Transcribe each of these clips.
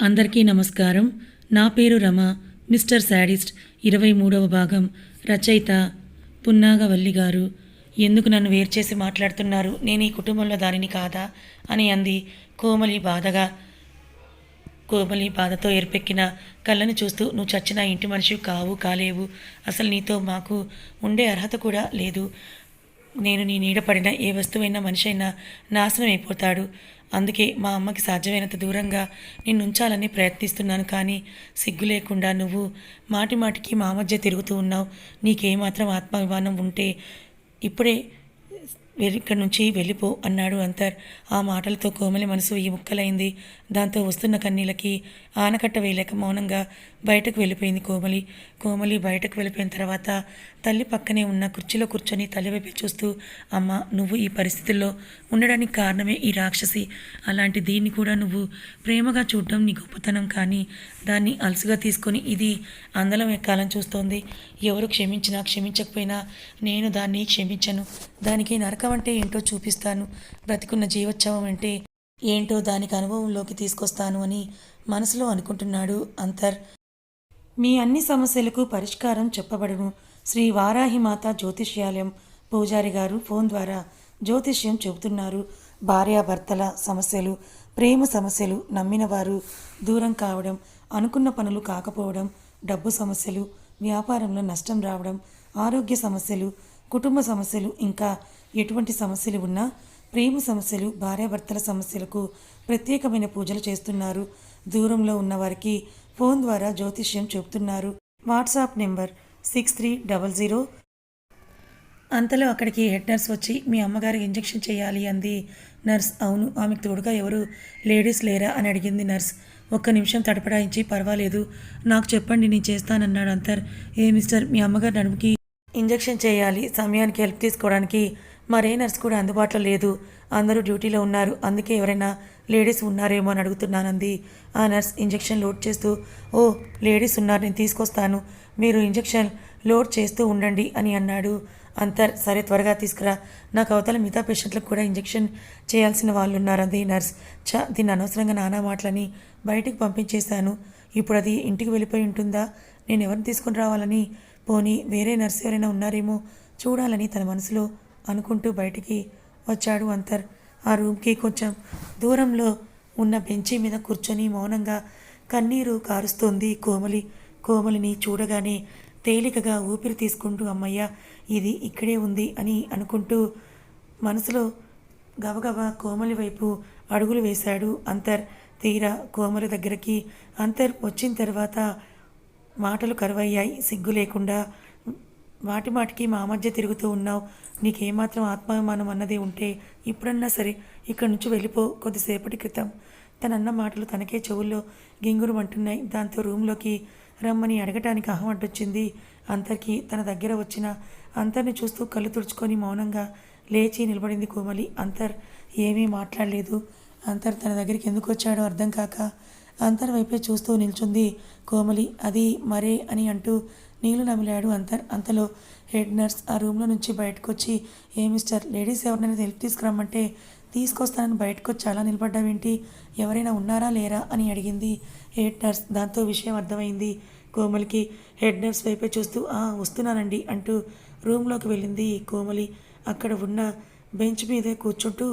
అందరికీ నమస్కారం. నా పేరు రమ. మిస్టర్ శాడిస్ట్ ఇరవై మూడవ భాగం. రచయిత పున్నాగవల్లి గారు. ఎందుకు నన్ను వేరు చేసి మాట్లాడుతున్నారు? నేను ఈ కుటుంబంలో దానిని కాదా? అని అంది. కోమలి బాధగా కోమలి బాధతో ఏర్పెక్కిన కళ్ళను చూస్తూ నువ్వు చచ్చిన ఇంటి మనిషి కావు కాలేవు. అసలు నీతో మాకు ఉండే అర్హత కూడా లేదు. నేను నీ నీడ పడిన ఏ వస్తువైనా మనిషి అయినా నాశనం అయిపోతాడు. అందుకే మా అమ్మకి సాధ్యమైనంత దూరంగా నిన్నుంచాలని ప్రయత్నిస్తున్నాను కానీ సిగ్గు లేకుండా నువ్వు మాటి మాటికి మా మధ్య తిరుగుతూ ఉన్నావు. నీకేమాత్రం ఆత్మాభిమానం ఉంటే ఇప్పుడే ఇక్కడి నుంచి వెళ్ళిపో అన్నాడు అంతర్. ఆ మాటలతో కోమలి మనసు ఈ ముక్కలైంది. దాంతో వస్తున్న కన్నీళ్ళకి ఆనకట్ట వేయలేక మౌనంగా బయటకు వెళ్ళిపోయింది కోమలి. కోమలి బయటకు వెళ్ళిపోయిన తర్వాత తల్లి పక్కనే ఉన్న కుర్చీలో కూర్చొని తల్లి వైపు చూస్తూ అమ్మ నువ్వు ఈ పరిస్థితుల్లో ఉండడానికి కారణమే ఈ రాక్షసి. అలాంటి దీన్ని కూడా నువ్వు ప్రేమగా చూడడం నీ గొప్పతనం కానీ దాన్ని అలసుగా తీసుకొని ఇది అందలం ఎక్కాలని చూస్తోంది. ఎవరు క్షమించినా క్షమించకపోయినా నేను దాన్ని క్షమించను. దానికి నరకం అంటే ఏంటో చూపిస్తాను. బ్రతికున్న జీవోత్సవం అంటే ఏంటో దానికి అనుభవంలోకి తీసుకొస్తాను అని మనసులో అనుకుంటున్నాడు అంతర్. మీ అన్ని సమస్యలకు పరిష్కారం చెప్పబడును శ్రీ వారాహిమాత జ్యోతిష్యాలయం పూజారి గారు ఫోన్ ద్వారా జ్యోతిష్యం చెబుతున్నారు. భార్యాభర్తల సమస్యలు ప్రేమ సమస్యలు నమ్మినవారు దూరం కావడం అనుకున్న పనులు కాకపోవడం డబ్బు సమస్యలు వ్యాపారంలో నష్టం రావడం ఆరోగ్య సమస్యలు కుటుంబ సమస్యలు ఇంకా ఎటువంటి సమస్యలు ఉన్నా ప్రేమ సమస్యలు భార్యాభర్తల సమస్యలకు ప్రత్యేకమైన పూజలు చేస్తున్నారు. దూరంలో ఉన్నవారికి ఫోన్ ద్వారా జ్యోతిష్యం చెబుతున్నారు. WhatsApp number six three double zero. అంతలో అక్కడికి హెడ్ నర్స్ వచ్చి మీ అమ్మగారు ఇంజెక్షన్ చేయాలి అంది నర్స్. అవును ఆమెకు తోడుగా ఎవరు లేడీస్ లేరా? అని అడిగింది నర్స్. ఒక్క నిమిషం తడపడాయించి పర్వాలేదు. నాకు చెప్పండి నేను చేస్తానన్నాడు అంతర్. ఏ మిస్టర్ మీ అమ్మగారు నడుముకి ఇంజెక్షన్ చేయాలి. సమయానికి హెల్ప్ తీసుకోవడానికి మరే నర్స్ కూడా అందుబాటులో లేదు. అందరూ డ్యూటీలో ఉన్నారు. అందుకే ఎవరైనా లేడీస్ ఉన్నారేమో అని అడుగుతున్నానంది. ఆ నర్స్ ఇంజెక్షన్ లోడ్ చేస్తూ ఓ లేడీస్ ఉన్నారు నేను తీసుకొస్తాను. మీరు ఇంజెక్షన్ లోడ్ చేస్తూ ఉండండి అని అన్నాడు. అంతర్ సరే త్వరగా తీసుకురా. నాకు అవతల మిగతా పేషెంట్లకు కూడా ఇంజెక్షన్ చేయాల్సిన వాళ్ళు ఉన్నారంది నర్స్. చ దీన్ని అనవసరంగా నానా మాటలని బయటికి పంపించేశాను. ఇప్పుడు అది ఇంటికి వెళ్ళిపోయి ఉంటుందా? నేను ఎవరిని తీసుకుని రావాలని? పోనీ వేరే నర్స్ ఎవరైనా ఉన్నారేమో చూడాలని తన మనసులో అనుకుంటూ బయటికి వచ్చాడు అంతర్. ఆ రూమ్కి కొంచెం దూరంలో ఉన్న బెంచి మీద కూర్చొని మౌనంగా కన్నీరు కారుస్తోంది కోమలి. కోమలిని చూడగానే తేలికగా ఊపిరి తీసుకుంటూ అమ్మయ్య ఇది ఇక్కడే ఉంది అని అనుకుంటూ మనసులో గబగబా కోమలి వైపు అడుగులు వేశాడు అంతర్. తీరా కోమలి దగ్గరికి అంతర్ వచ్చిన తర్వాత మాటలు కరువయ్యాయి. సిగ్గు లేకుండా వాటి మాటికి మా మధ్య తిరుగుతూ ఉన్నావు. నీకేమాత్రం ఆత్మాభిమానం అన్నది ఉంటే ఇప్పుడన్నా సరే ఇక్కడి నుంచి వెళ్ళిపో కొద్దిసేపటి క్రితం. తనన్న మాటలు తనకే చెవుల్లో గింగురు అంటున్నాయి దాంతో రూమ్లోకి రమ్మని అడగటానికి అహం అడ్డొచ్చింది. అంతర్కి తన దగ్గర వచ్చిన అంతర్ని చూస్తూ కళ్ళు తుడుచుకొని మౌనంగా లేచి నిలబడింది కోమలి. అంతర్ ఏమీ మాట్లాడలేదు. అంతర్ తన దగ్గరికి ఎందుకు వచ్చాడో అర్థం కాక అంతర్ వైపే చూస్తూ నిల్చుంది కోమలి. అది మరే అని అంటూ నీళ్ళు నమిలాడు. అంతర్ అంతలో హెడ్ నర్స్ ఆ రూమ్లో నుంచి బయటకు వచ్చి ఏ మిస్టర్ లేడీస్ ఎవరినైనా హెల్ప్ తీసుకురమ్మంటే తీసుకొస్తానని బయటకు వచ్చి అలా నిలబడ్డావేంటి? ఎవరైనా ఉన్నారా లేరా? అని అడిగింది. హెడ్ నర్స్ దాంతో విషయం అర్థమైంది. కోమలికి హెడ్ నర్స్ వైపే చూస్తూ "ఆ, వస్తున్నానండి అంటూ రూమ్లోకి వెళ్ళింది కోమలి. అక్కడ ఉన్న బెంచ్ మీదే కూర్చుంటూ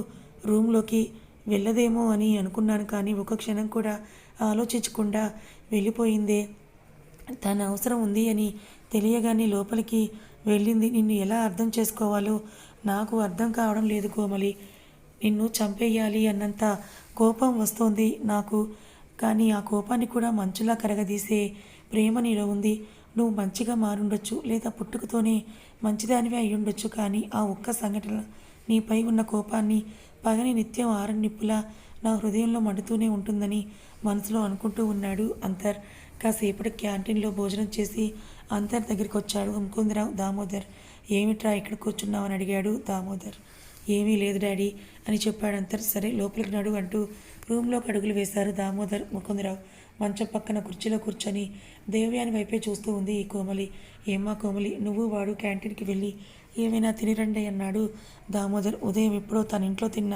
రూమ్లోకి వెళ్ళదేమో అని అనుకున్నాను కానీ ఒక క్షణం కూడా ఆలోచించకుండా వెళ్ళిపోయిందే. తన అవసరం ఉంది అని తెలియగానే లోపలికి వెళ్ళింది. నిన్ను ఎలా అర్థం చేసుకోవాలో నాకు అర్థం కావడం లేదు కోమలి. నిన్ను చంపేయాలి అన్నంత కోపం వస్తోంది నాకు. కానీ ఆ కోపాన్ని కూడా మంచులా కరగదీసే ప్రేమ నీలో ఉంది. నువ్వు మంచిగా మారుండొచ్చు లేదా పుట్టుకతోనే మంచిదానివే అయ్యుండొచ్చు కానీ ఆ ఒక్క సంఘటన నీపై ఉన్న కోపాన్ని పగని నిత్యం ఆరనిప్పులా నా హృదయంలో మండుతూనే ఉంటుందని మనసులో అనుకుంటూ ఉన్నాడు అంతర్. కాసేపటి క్యాంటీన్లో భోజనం చేసి అంతర్ దగ్గరికి వచ్చాడు ముకుందరావు దామోదర్ ఏమిట్రా ఇక్కడ కూర్చున్నావు అని అడిగాడు దామోదర్. ఏమీ లేదు డాడీ అని చెప్పాడు అంతర్. సరే లోపలికి నడు అంటూ రూమ్లోకి అడుగులు వేశారు దామోదర్ ముకుందరావు మంచం పక్కన కుర్చీలో కూర్చొని దేవయాని వైపే చూస్తూ ఉంది ఈ కోమలి. ఏమ్మా కోమలి నువ్వు వాడు క్యాంటీన్కి వెళ్ళి ఏమైనా తినిరండి అన్నాడు దామోదర్. ఉదయం ఎప్పుడో తన ఇంట్లో తిన్న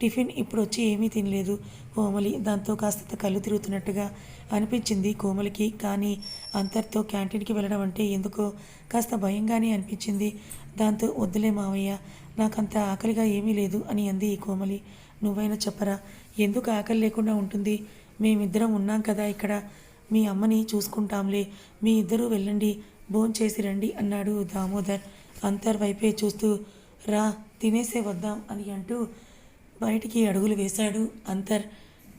టిఫిన్ ఇప్పుడు వచ్చి ఏమీ తినలేదు. కోమలి దాంతో కాస్త కళ్ళు తిరుగుతున్నట్టుగా అనిపించింది కోమలికి. కానీ అంతర్తో క్యాంటీన్కి వెళ్ళడం అంటే ఎందుకో కాస్త భయంగానే అనిపించింది. దాంతో వద్దులే మావయ్య నాకంత ఆకలిగా ఏమీ లేదు అని అంది కోమలి. నువ్వైనా చెప్పరా? ఎందుకు ఆకలి లేకుండా ఉంటుంది? మేమిద్దరం ఉన్నాం కదా ఇక్కడ. మీ అమ్మని చూసుకుంటాంలే. మీ ఇద్దరూ వెళ్ళండి. భోంచేసి రండి అన్నాడు దామోదర్. అంతర్ వైపే చూస్తూ రా తినేసే వద్దాం అని అంటూ బయటికి అడుగులు వేశాడు అంతర్.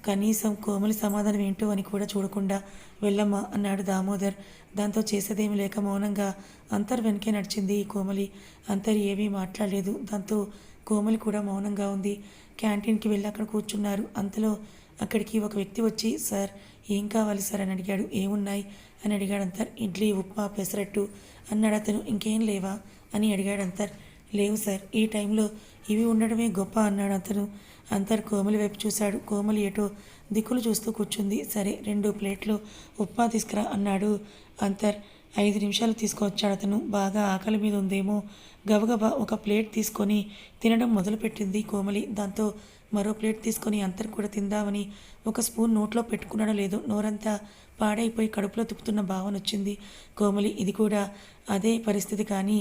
కనీసం కోమలి సమాధానం ఏంటో అని కూడా చూడకుండా వెళ్ళమ్మా అన్నాడు దామోదర్. దాంతో చేసేదేమీ లేక మౌనంగా అంతర్ వెనకే నడిచింది ఈ కోమలి. అంతర్ ఏమీ మాట్లాడలేదు. దాంతో కోమలి కూడా మౌనంగా ఉంది. క్యాంటీన్కి వెళ్ళి అక్కడ కూర్చున్నారు. అంతలో అక్కడికి ఒక వ్యక్తి వచ్చి సార్ ఏం కావాలి సార్? అని అడిగాడు. ఏమున్నాయి? అని అడిగాడు అంతర్. ఇడ్లీ ఉప్మా పెసరట్టు అన్నాడు అతను. ఇంకేం లేవా? అని అడిగాడు అంతర్. లేవు సార్. ఈ టైంలో ఇవి ఉండడమే గొప్ప అన్నాడు అతను. అంతర్ కోమలి వైపు చూశాడు. కోమలి ఎటో దిక్కులు చూస్తూ కూర్చుంది. సరే రెండు ప్లేట్లు ఉప్మా తీసుకురా అన్నాడు అంతర్. ఐదు నిమిషాలు తీసుకొచ్చాడు అతను. బాగా ఆకలి మీద ఉందేమో గబగబా ఒక ప్లేట్ తీసుకొని తినడం మొదలుపెట్టింది కోమలి. దాంతో మరో ప్లేట్ తీసుకొని అంతర్ కూడా తిందామని ఒక స్పూన్ నోట్లో పెట్టుకున్నాడో లేదో నోరంతా పాడైపోయి కడుపులో తిప్పుతున్న భావన వచ్చింది కోమలి. ఇది కూడా అదే పరిస్థితి కానీ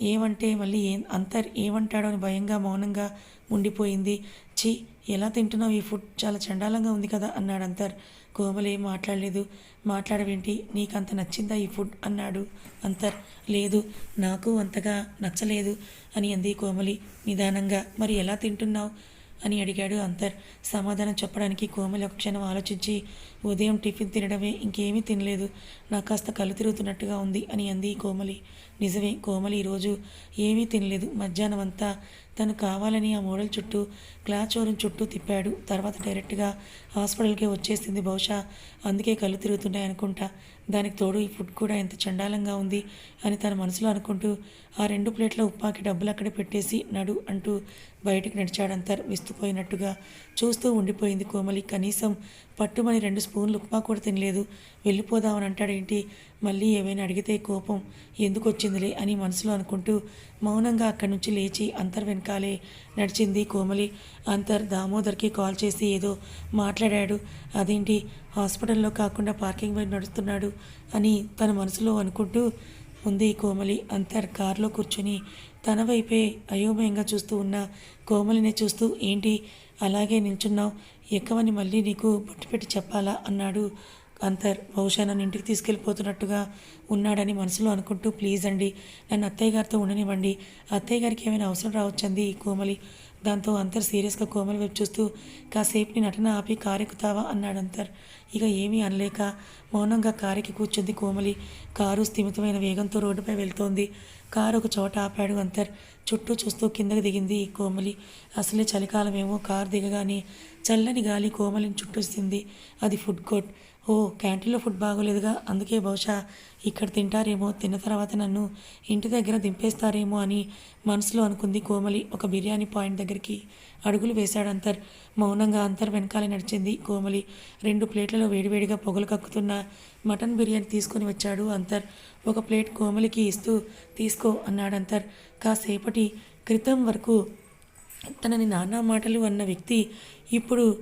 ఏమంటే మళ్ళీ ఏం అంతర్ ఏమంటాడో అని భయంగా మౌనంగా ఉండిపోయింది. ఛీ ఎలా తింటున్నావు? ఈ ఫుడ్ చాలా చండాలంగా ఉంది కదా అన్నాడు అంతర్. కోమలి ఏం మాట్లాడలేదు. మాట్లాడవేంటి? నీకు అంత నచ్చిందా ఈ ఫుడ్? అన్నాడు అంతర్. లేదు నాకు అంతగా నచ్చలేదు అని అంది కోమలి నిదానంగా. మరి ఎలా తింటున్నావు? అని అడిగాడు అంతర్. సమాధానం చెప్పడానికి కోమలి ఒక క్షణం ఆలోచించి ఉదయం టిఫిన్ తినడమే ఇంకేమీ తినలేదు. నాకు కాస్త కళ్ళు తిరుగుతున్నట్టుగా ఉంది అని అంది కోమలి. నిజమే కోమలి ఈరోజు ఏమీ తినలేదు. మధ్యాహ్నం అంతా తను కావాలని ఆ మోడల్ చుట్టూ క్లాస్ చోరం చుట్టూ తిప్పాడు. తర్వాత డైరెక్ట్గా హాస్పిటల్కే వచ్చేసింది బహుశా. అందుకే కళ్ళు తిరుగుతున్నాయి అనుకుంటా. దానికి తోడు ఈ ఫుడ్ కూడా ఎంత చండాలంగా ఉంది అని తన మనసులో అనుకుంటూ ఆ రెండు ప్లేట్ల ఉప్మాకి డబ్బులు అక్కడే పెట్టేసి నడు అంటూ బయటకు నడిచాడంతా విస్తుపోయినట్టుగా చూస్తూ ఉండిపోయింది కోమలి. కనీసం పట్టుమని రెండు స్పూన్లు ఉప్మా కూడా తినలేదు. వెళ్ళిపోదామని అంటాడేంటి మళ్ళీ ఏమైనా అడిగితే కోపం. ఎందుకు వచ్చిందిలే? అని మనసులో అనుకుంటూ మౌనంగా అక్కడి నుంచి లేచి అంతర్ వెనకాలే నడిచింది కోమలి. అంతర్ దామోదర్కి కాల్ చేసి ఏదో మాట్లాడాడు. అదేంటి? హాస్పిటల్లో కాకుండా పార్కింగ్ మీద నడుస్తున్నాడు అని తన మనసులో అనుకుంటూ ఉంది కోమలి. అంతర్ కారులో కూర్చుని తన వైపే అయోమయంగా చూస్తూ ఉన్న కోమలిని చూస్తూ ఏంటి? అలాగే నిల్చున్నావు? ఎక్కవని మళ్ళీ నీకు బొట్టు పెట్టి చెప్పాలా? అన్నాడు అంతర్ బహుశా నన్ను ఇంటికి తీసుకెళ్ళిపోతున్నట్టుగా ఉన్నాడని మనసులో అనుకుంటూ ప్లీజ్ అండి నన్ను అత్తయ్య గారితో ఉండనివ్వండి. అత్తయ్య గారికి ఏమైనా అవసరం రావచ్చంది కోమలి. దాంతో అంతర్ సీరియస్గా కోమలి వైపు చూస్తూ కాసేపు నీ నటన ఆపి కారెక్కుతావా? అన్నాడు అంతర్. ఇక ఏమీ అనలేక మౌనంగా కారెక్కి కూర్చుంది కోమలి. కారు స్థిమితమైన వేగంతో రోడ్డుపై వెళ్తోంది. కారు ఒక చోట ఆపాడు. అంతర్ చుట్టూ చూస్తూ కిందకి దిగింది కోమలి. అసలే చలికాలమేమో కారు దిగగానే చల్లని గాలి కోమలిని చుట్టూస్తుంది. అది ఫుడ్ కోర్ట్. ఓ క్యాంటీన్లో ఫుడ్ బాగోలేదుగా. అందుకే బహుశా ఇక్కడ తింటారేమో తిన్న తర్వాత నన్ను ఇంటి దగ్గర దింపేస్తారేమో అని మనసులో అనుకుంది కోమలి ఒక బిర్యానీ పాయింట్ దగ్గరికి. అడుగులు వేశాడు అంతర్. మౌనంగా అంతర్ వెనకాల నడిచింది కోమలి. రెండు ప్లేట్లలో వేడివేడిగా పొగలు కక్కుతున్న మటన్ బిర్యానీ తీసుకొని వచ్చాడు అంతర్. ఒక ప్లేట్ కోమలికి ఇస్తూ తీసుకో అన్నాడు అంతర్. కాసేపటి క్రితం వరకు తనని నానా మాటలు అన్న వ్యక్తి ఇప్పుడు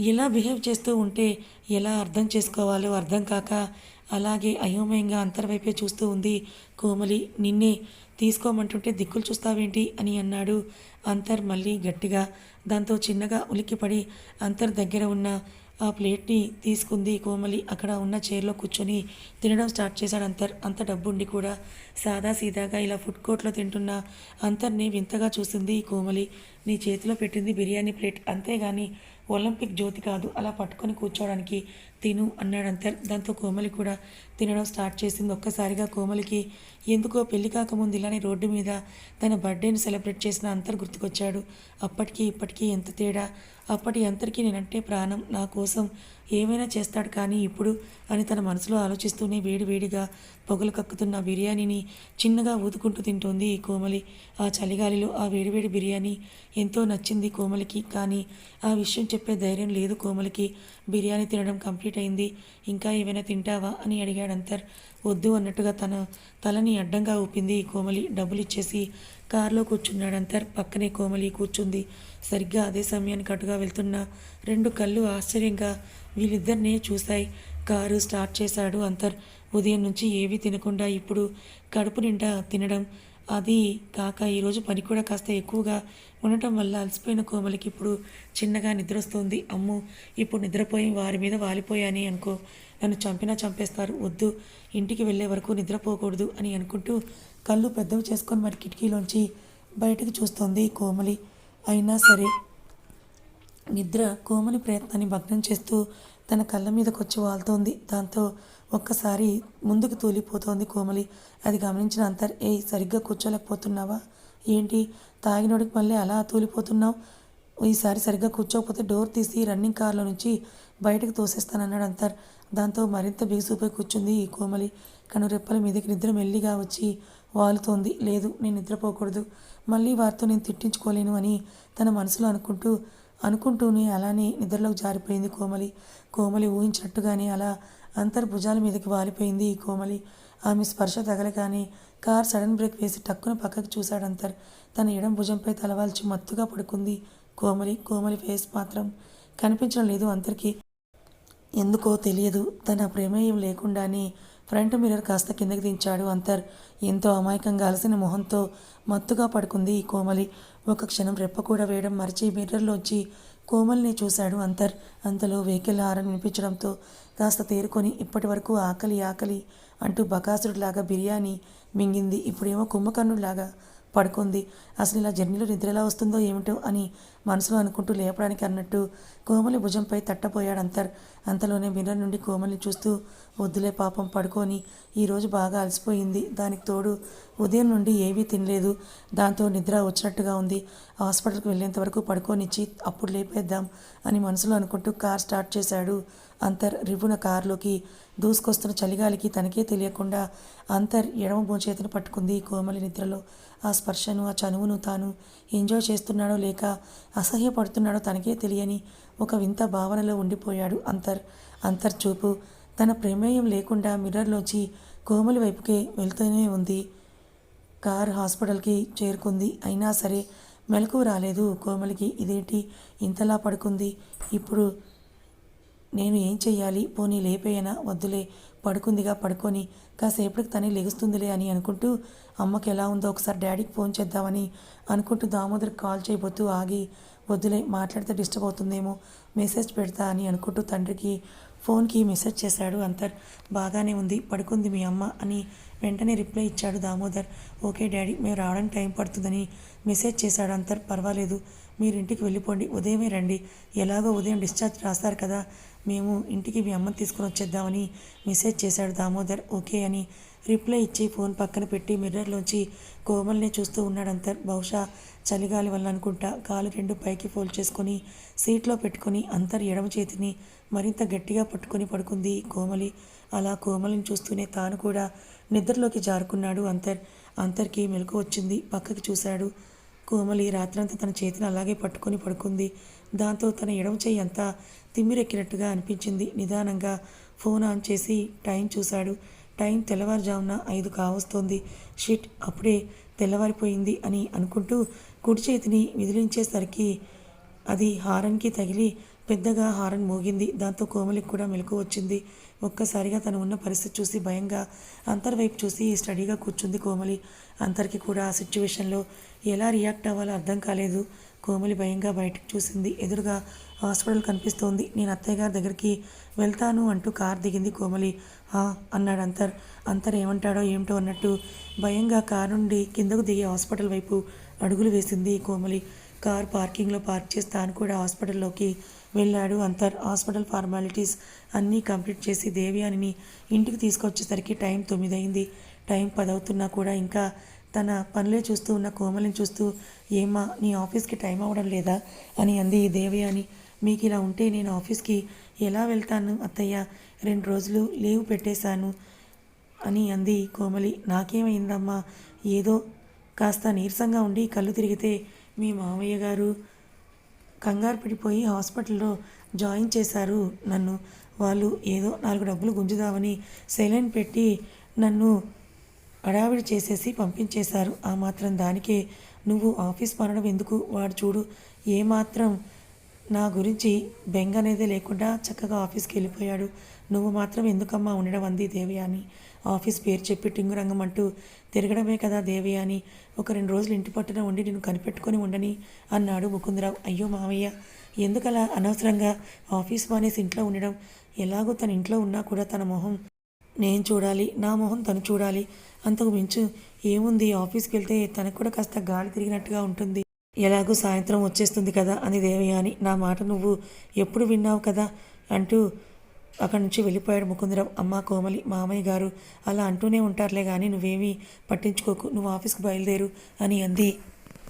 ఇలా బిహేవ్ చేస్తూ ఉంటే ఎలా అర్థం చేసుకోవాలో అర్థం కాక అలాగే అయోమయంగా అంతర్వైపే చూస్తూ ఉంది. కోమలి నిన్నే తీసుకోమంటుంటే దిక్కులు చూస్తావేంటి? అని అన్నాడు. అంతర్ మళ్ళీ గట్టిగా దాంతో చిన్నగా ఉలిక్కిపడి అంతర్ దగ్గర ఉన్న ఆ ప్లేట్ని తీసుకుంది కోమలి. అక్కడ ఉన్న చైర్లో కూర్చొని తినడం స్టార్ట్ చేశాడు అంతర్. అంత డబ్బుండి కూడా. సాదా సీదాగా ఇలా ఫుడ్ కోర్ట్లో తింటున్న అంతర్ని వింతగా చూసింది కోమలి. నీ చేతిలో పెట్టింది బిర్యానీ ప్లేట్. అంతేగాని ఒలింపిక్ జ్యోతి కాదు. అలా పట్టుకొని కూర్చోవడానికి తిను అన్నాడు అంతర్ దాంతో కోమలి కూడా తినడం స్టార్ట్ చేసింది. ఒక్కసారిగా కోమలికి ఎందుకో పెళ్ళి కాకముందు ఇలానే రోడ్డు మీద తన బర్త్డేని సెలబ్రేట్ చేసిన అంతర్ గుర్తుకొచ్చాడు. అప్పటికి ఇప్పటికీ ఎంత తేడా? అప్పటి అంతర్కి నేనంటే ప్రాణం. నా కోసం ఏమైనా చేస్తాడు కానీ ఇప్పుడు అని తన మనసులో ఆలోచిస్తూనే వేడి వేడిగా పొగలు కక్కుతున్న బిర్యానీని చిన్నగా ఊదుకుంటూ తింటోంది ఈ కోమలి. ఆ చలిగాలిలో ఆ వేడివేడి బిర్యానీ ఎంతో నచ్చింది కోమలికి. కానీ ఆ విషయం చెప్పే ధైర్యం లేదు కోమలికి. బిర్యానీ తినడం కంప్లీట్ అయింది. ఇంకా ఏమైనా తింటావా? అని అడిగాడు అంతర్. వద్దు అన్నట్టుగా తన తలని అడ్డంగా ఊపింది. కోమలి డబ్బులు ఇచ్చేసి కారులో కూర్చున్నాడు అంతర్. పక్కనే కోమలి కూర్చుంది. సరిగ్గా అదే సమయానికి అటుగా వెళ్తున్న రెండు కళ్ళు ఆశ్చర్యంగా వీళ్ళిద్దరినే చూశాయి. కారు స్టార్ట్ చేశాడు అంతర్. ఉదయం నుంచి ఏవి తినకుండా ఇప్పుడు కడుపు నిండా తినడం అది కాక ఈరోజు పని కూడా కాస్త ఎక్కువగా ఉండటం వల్ల అలసిపోయిన కోమలికి ఇప్పుడు చిన్నగా నిద్ర వస్తుంది అమ్ము ఇప్పుడు నిద్రపోయి వారి మీద వాలిపోయాని అనుకో. నన్ను చంపినా చంపేస్తారు. వద్దు ఇంటికి వెళ్ళే వరకు నిద్రపోకూడదు అని అనుకుంటూ కళ్ళు పెద్దవి చేసుకొని మరి కిటికీలోంచి బయటకు చూస్తోంది కోమలి. అయినా సరే నిద్ర కోమలి ప్రయత్నాన్ని భగ్నం చేస్తూ తన కళ్ళ మీదకొచ్చి వాళ్తోంది. దాంతో ఒక్కసారి ముందుకు తూలిపోతోంది కోమలి. అది గమనించిన అంతర్ ఏ సరిగ్గా కూర్చోలేకపోతున్నావా? ఏంటి? తాగినోడికి మళ్ళీ అలా తూలిపోతున్నావు? ఈసారి సరిగ్గా కూర్చోకపోతే డోర్ తీసి రన్నింగ్ కార్లో నుంచి బయటకు తోసేస్తానన్నాడు అంతర్. దాంతో మరింత బిగుసుపోయి కూర్చుంది ఈ కోమలి. కను రెప్పల మీదకి నిద్ర మెల్లిగా వచ్చి వాలుతోంది. లేదు నేను నిద్రపోకూడదు. మళ్ళీ వారితో నేను తిట్టించుకోలేను అని తన మనసులో అనుకుంటూ అనుకుంటూనే అలానే నిద్రలోకి జారిపోయింది కోమలి. కోమలి ఊహించినట్టుగానే అలా అంతర్ భుజాల మీదకి వాలిపోయింది ఈ కోమలి. ఆమె స్పర్శ తగలగానే కార్ సడన్ బ్రేక్ వేసి టక్కున పక్కకు చూశాడు అంతర్. తన ఎడం భుజంపై తలవాల్చి మత్తుగా పడుకుంది కోమలి. కోమలి ఫేస్ మాత్రం కనిపించడం లేదు అంతర్కి. ఎందుకో తెలియదు. తన ప్రమేయం లేకుండానే ఫ్రంట్ మిర్రర్ కాస్త కిందకి దించాడు అంతర్. ఎంతో అమాయకంగా అలసిన మొహంతో మత్తుగా పడుకుంది ఈ కోమలి. ఒక క్షణం రెప్ప కూడా వేయడం మరిచి మిర్రర్లోంచి కోమల్ని చూశాడు అంతర్. అంతలో వెహికల్ హారన్ వినిపించడంతో కాస్త తేరుకొని ఇప్పటి వరకు ఆకలి ఆకలి అంటూ బకాసురుడిలాగా బిర్యానీ మింగింది. ఇప్పుడేమో కుంభకర్ణుడిలాగా పడుకుంది. అసలు ఇలా జర్నీలో నిద్ర ఎలా వస్తుందో ఏమిటో అని మనసులో అనుకుంటూ లేపడానికి అన్నట్టు కోమలి భుజంపై తట్టపోయాడు అంతర్ అంతలోనే మిర్రర్ నుండి కోమలిని చూస్తూ వద్దులే పాపం పడుకొని. ఈరోజు బాగా అలసిపోయింది. దానికి తోడు ఉదయం నుండి ఏవీ తినలేదు. దాంతో నిద్ర వచ్చినట్టుగా ఉంది. హాస్పిటల్కి వెళ్ళేంత వరకు పడుకోనిచ్చి అప్పుడు లేపేద్దాం అని మనసులో అనుకుంటూ కార్ స్టార్ట్ చేశాడు అంతర్. రివ్వున కారులోకి దూసుకొస్తున్న చలిగాలికి తనకే తెలియకుండా అంతర్ ఎడమ భోచేతిని పట్టుకుంది కోమలి నిద్రలో. ఆ స్పర్శను ఆ చనువును తాను ఎంజాయ్ చేస్తున్నాడో లేక అసహ్యపడుతున్నాడో తనకే తెలియని ఒక వింత భావనలో ఉండిపోయాడు అంతర్. అంతర్ చూపు తన ప్రమేయం లేకుండా మిర్రర్లోంచి కోమలి వైపుకే వెళ్తూనే ఉంది. కార్ హాస్పిటల్కి చేరుకుంది. అయినా సరే మెలకు రాలేదు కోమలికి. ఇదేంటి? ఇంతలా పడుకుంది. ఇప్పుడు నేను ఏం చెయ్యాలి? పోనీ లేపేయనా? వద్దులే. పడుకుందిగా పడుకొని. కాసేపటికి తనే లెగుస్తుందిలే అని అనుకుంటూ అమ్మకి ఎలా ఉందో ఒకసారి డాడీకి ఫోన్ చేద్దామని అనుకుంటూ దామోదర్కి కాల్ చేయబోతూ ఆగి వద్దులే మాట్లాడితే డిస్టర్బ్ అవుతుందేమో మెసేజ్ పెడతా అని అనుకుంటూ తండ్రికి ఫోన్కి మెసేజ్ చేశాడు అంతర్. బాగానే ఉంది పడుకుంది మీ అమ్మ అని వెంటనే రిప్లై ఇచ్చాడు దామోదర్. ఓకే డాడీ మేము రావడానికి టైం పడుతుందని మెసేజ్ చేశాడు అంతర్. పర్వాలేదు మీరు ఇంటికి వెళ్ళిపోండి ఉదయమే రండి. ఎలాగో ఉదయం డిశ్చార్జ్ రాస్తారు కదా మేము ఇంటికి మీ అమ్మని తీసుకుని వచ్చేద్దామని మెసేజ్ చేశాడు దామోదర్. ఓకే అని రిప్లై ఇచ్చి ఫోన్ పక్కన పెట్టి మిర్రర్లోంచి కోమల్ని చూస్తూ ఉన్నాడు అంతర్. బహుశా చలిగాలి వల్ల అనుకుంటా. కాలు రెండు పైకి ఫోల్డ్ చేసుకొని సీట్లో పెట్టుకొని అంతర్ ఎడమ చేతిని మరింత గట్టిగా పట్టుకొని పడుకుంది కోమలి. అలా కోమలిని చూస్తూనే తాను కూడా నిద్రలోకి జారుకున్నాడు అంతర్. అంతర్కి మెలకు వచ్చింది. పక్కకి చూశాడు కోమలి. రాత్రంతా తన చేతిని అలాగే పట్టుకొని పడుకుంది. దాంతో తన ఎడమ చేయి అంతా తిమ్మిరెక్కినట్టుగా అనిపించింది. నిదానంగా ఫోన్ ఆన్ చేసి టైం చూశాడు. టైం తెల్లవారుజామున ఐదు కావస్తోంది. షిట్ అప్పుడే తెల్లవారిపోయింది అని అనుకుంటూ కుడి చేతిని విదిలించేసరికి అది హారన్కి తగిలి పెద్దగా హారన్ మోగింది. దాంతో కోమలికి కూడా మెలకు వచ్చింది. ఒక్కసారిగా తను ఉన్న పరిస్థితి చూసి భయంగా అంతర్వైపు చూసి స్టడీగా కూర్చుంది కోమలి. అంతర్కి కూడా ఆ సిచ్యువేషన్లో ఎలా రియాక్ట్ అవ్వాలో అర్థం కాలేదు. కోమలి భయంగా బయటకు చూసింది. ఎదురుగా హాస్పిటల్ కనిపిస్తోంది. నేను అత్తయ్య గారి దగ్గరికి వెళ్తాను అంటూ కార్ దిగింది కోమలి. అన్నాడు అంతర్. అంతర్ ఏమంటాడో ఏమిటో అన్నట్టు భయంగా కారు నుండి కిందకు దిగి హాస్పిటల్ వైపు అడుగులు వేసింది కోమలి. కార్ పార్కింగ్లో పార్క్ చేసి తాను కూడా హాస్పిటల్లోకి వెళ్ళాడు అంతర్. హాస్పిటల్ ఫార్మాలిటీస్ అన్నీ కంప్లీట్ చేసి దేవ్యానిని ఇంటికి తీసుకొచ్చేసరికి టైం తొమ్మిది అయింది టైం పదవుతున్నా కూడా ఇంకా తన పనులే చూస్తూ ఉన్న కోమలిని చూస్తూ ఏమ్మా నీ ఆఫీస్కి టైం అవ్వడం లేదా? అని అంది దేవయాని. మీకు ఇలా ఉంటే నేను ఆఫీస్కి ఎలా వెళ్తాను అత్తయ్య? రెండు రోజులు లీవ్ పెట్టేశాను అని అంది కోమలి. నాకేమైందమ్మా ఏదో కాస్త నీరసంగా ఉండి కళ్ళు తిరిగితే మీ మామయ్య గారు కంగారు పడిపోయి హాస్పిటల్లో జాయిన్ చేశారు నన్ను. వాళ్ళు ఏదో నాలుగు డబ్బులు గుంజుదామని సైలెంట్ పెట్టి నన్ను హడావిడి చేసేసి పంపించేశారు. ఆ మాత్రం దానికే నువ్వు ఆఫీస్ పనడం ఎందుకు? వాడు చూడు ఏమాత్రం నా గురించి బెంగ అనేది లేకుండా చక్కగా ఆఫీస్కి వెళ్ళిపోయాడు. నువ్వు మాత్రం ఎందుకమ్మా ఉండడం అంది దేవయాని. ఆఫీస్ పేరు చెప్పి టింగురంగం అంటూ తిరగడమే కదా దేవయాని. ఒక రెండు రోజులు ఇంటి పట్టున ఉండి నేను కనిపెట్టుకొని ఉండని అన్నాడు ముకుందరావు. అయ్యో మావయ్య ఎందుకలా అనవసరంగా ఆఫీస్ మానేసి ఇంట్లో ఉండడం? ఎలాగో తన ఇంట్లో ఉన్నా కూడా తన మొహం నేను చూడాలి నా మొహం తను చూడాలి. అంతకు మించు ఏముంది? ఆఫీస్కి వెళ్తే తనకు కూడా కాస్త గాలి తిరిగినట్టుగా ఉంటుంది. ఎలాగో సాయంత్రం వచ్చేస్తుంది కదా అని దేవయాని. నా మాట నువ్వు ఎప్పుడు విన్నావు కదా? అంటూ అక్కడి నుంచి వెళ్ళిపోయాడు ముకుందరం అమ్మ కోమలి మామయ్య గారు అలా అంటూనే ఉంటారులే కానీ నువ్వేమీ పట్టించుకోకు. నువ్వు ఆఫీస్కి బయలుదేరు అని అంది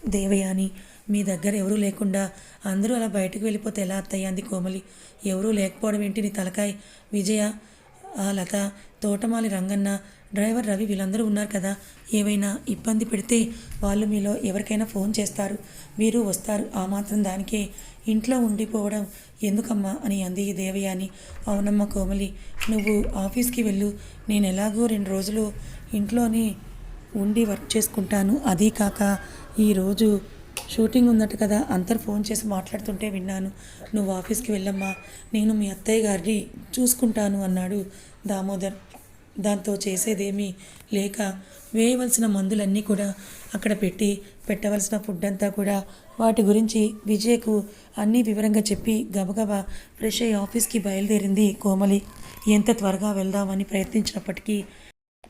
దేవయాని. మీ దగ్గర ఎవరూ లేకుండా అందరూ అలా బయటకు వెళ్ళిపోతే ఎలా అత్తయ్య? అంది కోమలి. ఎవరూ లేకపోవడం ఏంటి నీ తలకాయ్? విజయ ఆ లత తోటమాలి రంగన్న డ్రైవర్ రవి వీళ్ళందరూ ఉన్నారు కదా. ఏవైనా ఇబ్బంది పెడితే వాళ్ళు మీలో ఎవరికైనా ఫోన్ చేస్తారు. మీరు వస్తారు. ఆ మాత్రం దానికే. ఇంట్లో ఉండిపోవడం ఎందుకమ్మా అని అంది దేవయాని. అవునమ్మ కోమలి నువ్వు ఆఫీస్కి వెళ్ళు. నేను ఎలాగో రెండు రోజులు ఇంట్లోనే ఉండి వర్క్ చేసుకుంటాను. అదీ కాక ఈరోజు షూటింగ్ ఉన్నట్టు కదా. అందరు ఫోన్ చేసి మాట్లాడుతుంటే విన్నాను. నువ్వు ఆఫీస్కి వెళ్ళమ్మా. నేను మీ అత్తయ్య గారిని చూసుకుంటాను అన్నాడు దామోదర్. దాంతో చేసేదేమీ లేక వేయవలసిన మందులన్నీ కూడా అక్కడ పెట్టి పెట్టవలసిన ఫుడ్ అంతా కూడా వాటి గురించి విజయ్కు అన్నీ వివరంగా చెప్పి గబగబా ఫ్రెష్ అయ్యి ఆఫీస్కి బయలుదేరింది కోమలి. ఎంత త్వరగా వెళ్దామని ప్రయత్నించినప్పటికీ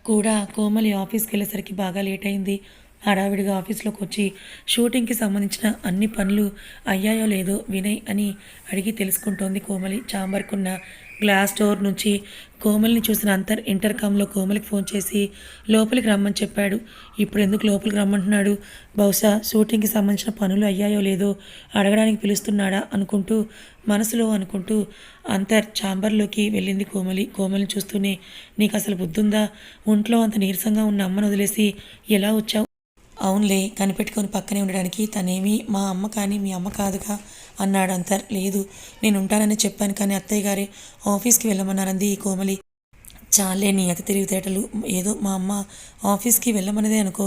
కూడా కోమలి ఆఫీస్కి వెళ్ళేసరికి బాగా లేట్ అయింది. హడావిడిగా ఆఫీస్లోకి వచ్చి షూటింగ్కి సంబంధించిన అన్ని పనులు అయ్యాయో లేదో వినయ్ అని అడిగి తెలుసుకుంటోంది కోమలి. చాంబర్కున్న గ్లాస్ డోర్ నుంచి కోమలిని చూసిన అంతర్ ఇంటర్కామ్లో కోమలికి ఫోన్ చేసి లోపలికి రమ్మని చెప్పాడు. ఇప్పుడు ఎందుకు లోపలికి రమ్మంటున్నాడు? బహుశా షూటింగ్కి సంబంధించిన పనులు అయ్యాయో లేదో అడగడానికి పిలుస్తున్నాడా? అనుకుంటూ మనసులో అనుకుంటూ అంతర్ ఛాంబర్లోకి వెళ్ళింది కోమలి. కోమలిని చూస్తూనే నీకు అసలు బుద్ధుందా? ఒంట్లో అంత నీరసంగా ఉన్న అమ్మను వదిలేసి ఎలా వచ్చావు? అవునులే కనిపెట్టుకొని పక్కనే ఉండడానికి తనేమి మా అమ్మ కానీ మీ అమ్మ కాదుగా. అన్నాడు అంతర్ లేదు నేను ఉంటానని చెప్పాను కానీ అత్తయ్య గారే ఆఫీస్కి వెళ్ళమన్నారంది ఈ కోమలి. చాలే నీ అతి తెలివితేటలు. ఏదో మా అమ్మ ఆఫీస్కి వెళ్ళమన్నదే అనుకో.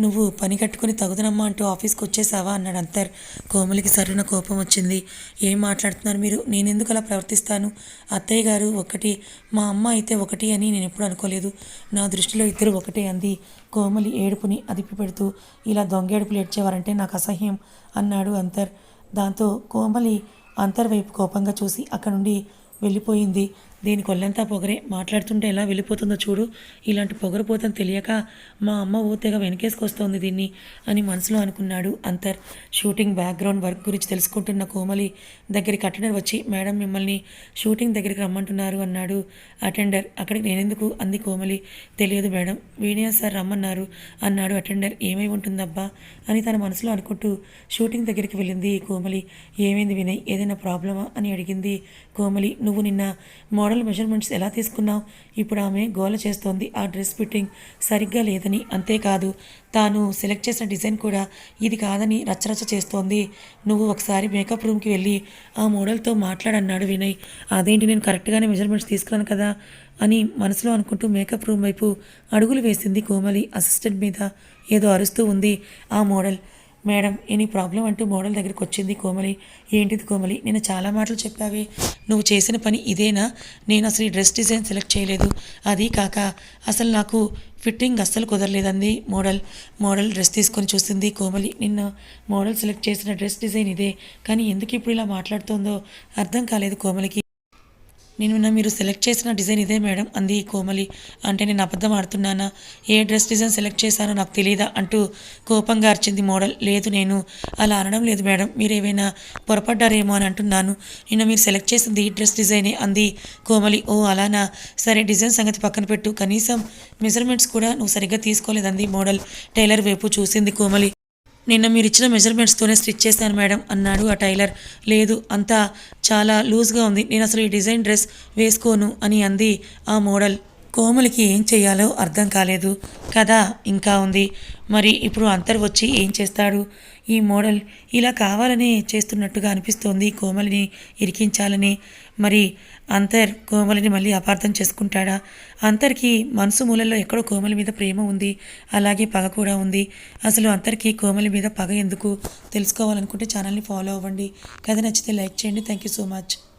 నువ్వు పని కట్టుకుని తగుదనమ్మా అంటూ ఆఫీస్కి వచ్చేసావా అన్నాడు అంతర్ కోమలికి సరైన కోపం వచ్చింది. ఏం మాట్లాడుతున్నారు మీరు? నేనెందుకు అలా ప్రవర్తిస్తాను? అత్తయ్య గారు ఒకటి మా అమ్మ అయితే ఒకటి అని నేను ఎప్పుడు అనుకోలేదు. నా దృష్టిలో ఇద్దరు ఒకటే అంది. కోమలి ఏడుపుని అదిపి పెడుతూ ఇలా దొంగేడుపులు ఏడ్చేవారంటే నాకు అసహ్యం అన్నాడు అంతర్. దాంతో కోమలి అంతర్వైపు కోపంగా చూసి అక్కడ నుండి వెళ్ళిపోయింది. దీని కొల్లంతా పొగరే మాట్లాడుతుంటే ఎలా వెళ్ళిపోతుందో చూడు. ఇలాంటి పొగరపోతం తెలియక మా అమ్మ ఊతేగా వెనకేసుకొస్తోంది దీన్ని అని మనసులో అనుకున్నాడు అంతర్. షూటింగ్ బ్యాక్గ్రౌండ్ వర్క్ గురించి తెలుసుకుంటున్న కోమలి దగ్గరికి అటెండర్ వచ్చి మేడం మిమ్మల్ని షూటింగ్ దగ్గరికి రమ్మంటున్నారు అన్నాడు అటెండర్. అక్కడికి నేనెందుకు? అంది కోమలి. తెలియదు మేడం వీణియా సార్ రమ్మన్నారు అన్నాడు అటెండర్. ఏమై ఉంటుందబ్బా? అని తన మనసులో అనుకుంటూ షూటింగ్ దగ్గరికి వెళ్ళింది కోమలి. ఏమైంది వినయ్? ఏదైనా ప్రాబ్లమా? అని అడిగింది కోమలి. నువ్వు నిన్న మోడల్ మెజర్మెంట్స్ ఎలా తీసుకున్నావు? ఇప్పుడు ఆమె గోల చేస్తోంది. ఆ డ్రెస్ ఫిట్టింగ్ సరిగ్గా లేదని అంతేకాదు తాను సెలెక్ట్ చేసిన డిజైన్ కూడా ఇది కాదని రచ్చరచ్చ చేస్తోంది. నువ్వు ఒకసారి మేకప్ రూమ్కి వెళ్ళి ఆ మోడల్తో మాట్లాడన్నాడు వినయ్. అదేంటి నేను కరెక్ట్గానే మెజర్మెంట్స్ తీసుకున్నాను కదా అని మనసులో అనుకుంటూ మేకప్ రూమ్ వైపు అడుగులు వేసింది కోమలి అసిస్టెంట్ మీద ఏదో అరుస్తూ ఉంది ఆ మోడల్. మేడం ఎనీ ప్రాబ్లం అంటూ మోడల్ దగ్గరికి వచ్చింది కోమలి. ఏంటిది కోమలి? నేను చాలా మాటలు చెప్పావే. నువ్వు చేసిన పని ఇదేనా? నేను అసలు ఈ డ్రెస్ డిజైన్ సెలెక్ట్ చేయలేదు. అది కాక అసలు నాకు ఫిట్టింగ్ అస్సలు కుదరలేదంది మోడల్. మోడల్ డ్రెస్ తీసుకొని చూసింది కోమలి. నిన్న మోడల్ సెలెక్ట్ చేసిన డ్రెస్ డిజైన్ ఇదే. కానీ ఎందుకు ఇప్పుడు ఇలా మాట్లాడుతుందో అర్థం కాలేదు కోమలికి. నిన్న మీరు సెలెక్ట్ చేసిన డిజైన్ ఇదే మేడం అంది కోమలి. అంటే నేను అబద్ధం ఆడుతున్నానా? ఏ డ్రెస్ డిజైన్ సెలెక్ట్ చేశానో నాకు తెలియదా అంటూ కోపంగా అరిచింది మోడల్. లేదు నేను అలా అనడం లేదు మేడం మీరు ఏమైనా పొరపడ్డారేమో అని అంటున్నాను. నిన్న మీరు సెలెక్ట్ చేసింది ఈ డ్రెస్ డిజైనే అంది కోమలి. ఓ అలానా? సరే డిజైన్ సంగతి పక్కన పెట్టు. కనీసం మెజర్మెంట్స్ కూడా నువ్వు సరిగ్గా తీసుకోలేదంది మోడల్. టైలర్ వైపు చూసింది కోమలి. నిన్న మీరు ఇచ్చిన మెజర్మెంట్స్తోనే స్టిచ్ చేశాను మేడం అన్నాడు ఆ టైలర్. లేదు అంతా చాలా లూజ్గా ఉంది. నేను అసలు ఈ డిజైన్ డ్రెస్ వేసుకోను అని అంది ఆ మోడల్. కోమలికి ఏం చేయాలో అర్థం కాలేదు. కదా ఇంకా ఉంది. మరి ఇప్పుడు అంతర్ వచ్చి ఏం చేస్తాడు? ఈ మోడల్ ఇలా కావాలని చేస్తున్నట్టుగా అనిపిస్తోంది కోమలిని ఇరికించాలని. మరి అంతర్ కోమలిని మళ్ళీ అపార్థం చేసుకుంటాడా? అంతర్కి మనసు మూలల్లో ఎక్కడో కోమలి మీద ప్రేమ ఉంది. అలాగే పగ కూడా ఉంది. అసలు అంతర్కి కోమలి మీద పగ ఎందుకు? తెలుసుకోవాలనుకుంటే ఛానల్ని ఫాలో అవ్వండి. కథ నచ్చితే లైక్ చేయండి. Thank you so much.